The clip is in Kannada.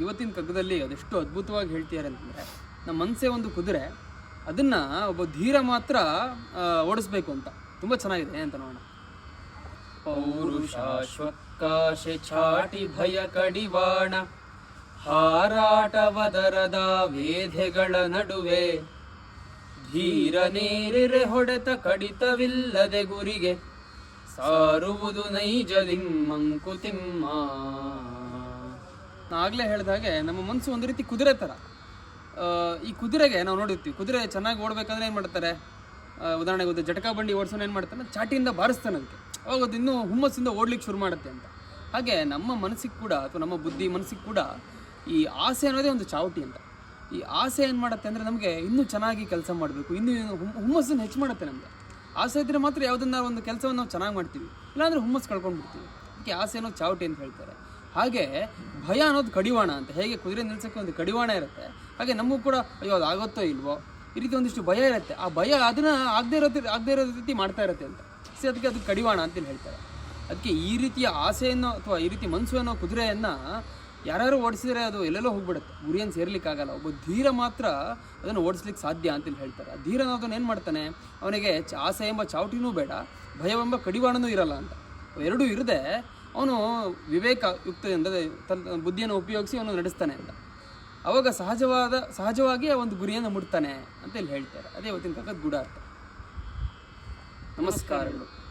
ಇವತ್ತಿನ ಕಗ್ಗದಲ್ಲಿ ಅದೆಷ್ಟು ಅದ್ಭುತವಾಗಿ ಹೇಳ್ತಿದ್ದಾರೆ ಅಂತಂದರೆ, ನಮ್ಮ ಮನಸ್ಸೇ ಒಂದು ಕುದುರೆ, ಅದನ್ನು ಒಬ್ಬ ಧೀರ ಮಾತ್ರ ಓಡಿಸ್ಬೇಕು ಅಂತ. ತುಂಬ ಚೆನ್ನಾಗಿದೆ ಅಂತ ನೋಡೋಣ. ಪೌರುಷಾಶ್ವಕಾಶೆ ಚಾಟಿ ಭಯ ಕಡಿವಾಣ, ಹಾರಾಟವದರದ ವೇಧೆಗಳ ನಡುವೆ, ಧೀರ ನೀರಿರೆ ಹೊಡೆತ ಕಡಿತವಿಲ್ಲದೆ ಗುರಿಗೆ, ಸಾರುವುದು ನೈಜ ನೈಜದಿಂ ಮಂಕುತಿಮ್ಮ ಆಗ್ಲೇ ಹೇಳಿದ ಹಾಗೆ ನಮ್ಮ ಮನಸ್ಸು ಒಂದು ರೀತಿ ಕುದುರೆ ಥರ ಈ ಕುದುರೆಗೆ ನಾವು ನೋಡಿರ್ತೀವಿ, ಕುದುರೆ ಚೆನ್ನಾಗಿ ಓಡಬೇಕಂದ್ರೆ ಏನು ಮಾಡ್ತಾರೆ? ಉದಾಹರಣೆಗೆ ಒಂದು ಜಟಕಾ ಬಂಡಿ ಓಡಿಸೋನು ಏನು ಮಾಡ್ತಾನೆ? ಚಾಟಿಯಿಂದ ಬಾರಿಸ್ತಾನೆ ಅದಕ್ಕೆ. ಅವಾಗ ಅದು ಇನ್ನೂ ಹುಮ್ಮಸ್ಸಿಂದ ಓಡ್ಲಿಕ್ಕೆ ಶುರು ಮಾಡುತ್ತೆ ಅಂತ. ಹಾಗೆ ನಮ್ಮ ಮನಸ್ಸಿಗೆ ಕೂಡ ಅಥವಾ ನಮ್ಮ ಬುದ್ಧಿ ಮನಸ್ಸಿಗೆ ಕೂಡ ಈ ಆಸೆ ಅನ್ನೋದೇ ಒಂದು ಚಾವಟಿ ಅಂತ. ಈ ಆಸೆ ಏನು ಮಾಡುತ್ತೆ ಅಂದರೆ ನಮಗೆ ಇನ್ನೂ ಚೆನ್ನಾಗಿ ಕೆಲಸ ಮಾಡಬೇಕು, ಇನ್ನೂ ಹುಮ್- ಹುಮ್ಮಸ್ಸನ್ನು ಹೆಚ್ಚು ಮಾಡುತ್ತೆ ನಮಗೆ. ಆಸೆ ಇದ್ದರೆ ಮಾತ್ರ ಯಾವುದನ್ನ ಒಂದು ಕೆಲಸವನ್ನು ನಾವು ಚೆನ್ನಾಗಿ ಮಾಡ್ತೀವಿ, ಇಲ್ಲಾಂದರೆ ಹುಮ್ಮಸ್ ಕಳ್ಕೊಂಡ್ಬಿಡ್ತೀವಿ. ಅದಕ್ಕೆ ಆಸೆ ಅನ್ನೋ ಚಾವಟಿ ಅಂತ ಹೇಳ್ತಾರೆ. ಹಾಗೆ ಭಯ ಅನ್ನೋದು ಕಡಿವಾಣ ಅಂತ. ಹೇಗೆ ಕುದುರೆ ನಿಲ್ಸೋಕ್ಕೆ ಒಂದು ಕಡಿವಾಣ ಇರುತ್ತೆ. ಹಾಗೆ ನಮಗೂ ಕೂಡ, ಅಯ್ಯೋ, ಅದು ಆಗುತ್ತೋ ಇಲ್ವೋ? ಈ ರೀತಿ ಒಂದಿಷ್ಟು ಭಯ ಇರುತ್ತೆ. ಆ ಭಯ ಅದನ್ನ ಆಗದೇ ಇರೋ ಆಗದೆ ಇರೋ ರೀತಿ ಮಾಡ್ತಾ ಇರುತ್ತೆ ಅಂತ. ಸೊ, ಅದಕ್ಕೆ ಅದು ಕಡಿವಾಣ ಅಂತೇಳಿ ಹೇಳ್ತಾರೆ. ಅದಕ್ಕೆ ಈ ರೀತಿಯ ಆಸೆಯನ್ನು ಅಥವಾ ಈ ರೀತಿ ಮನಸ್ಸು ಅನ್ನೋ ಕುದುರೆಯನ್ನು ಯಾರು ಓಡಿಸಿದ್ರೆ ಅದು ಎಲ್ಲೆಲ್ಲೋ ಹೋಗ್ಬಿಡುತ್ತೆ. ಗುರಿಯನ್ನು ಸೇರ್ಲಿಕ್ಕಾಗಲ್ಲ. ಒಬ್ಬ ಧೀರ ಮಾತ್ರ ಅದನ್ನು ಓಡಿಸ್ಲಿಕ್ಕೆ ಸಾಧ್ಯ ಅಂತೇಳಿ ಹೇಳ್ತಾರೆ. ಆ ಧೀರ ಅದನ್ನು ಏನು ಮಾಡ್ತಾನೆ? ಅವನಿಗೆ ಆಸೆ ಎಂಬ ಚಾವಟಿನೂ ಬೇಡ, ಭಯವೆಂಬ ಕಡಿವಾಣನೂ ಇರಲ್ಲ ಅಂತ. ಎರಡೂ ಇರದೆ ಅವನು ವಿವೇಕ ಅಂದರೆ ತನ್ನ ಬುದ್ಧಿಯನ್ನು ಉಪಯೋಗಿಸಿ ಅವನು ನಡೆಸ್ತಾನೆ ಅಂತ. ಅವಾಗ ಸಹಜವಾದ, ಸಹಜವಾಗಿ ಆ ಒಂದು ಗುರಿಯನ್ನು ಮುಟ್ತಾನೆ ಅಂತ ಇಲ್ಲಿ ಹೇಳ್ತಾರೆ. ಅದೇ ಇವತ್ತಿನ ಕಾಲದ ಗೂಢಾರ್ಥ. ನಮಸ್ಕಾರಗಳು.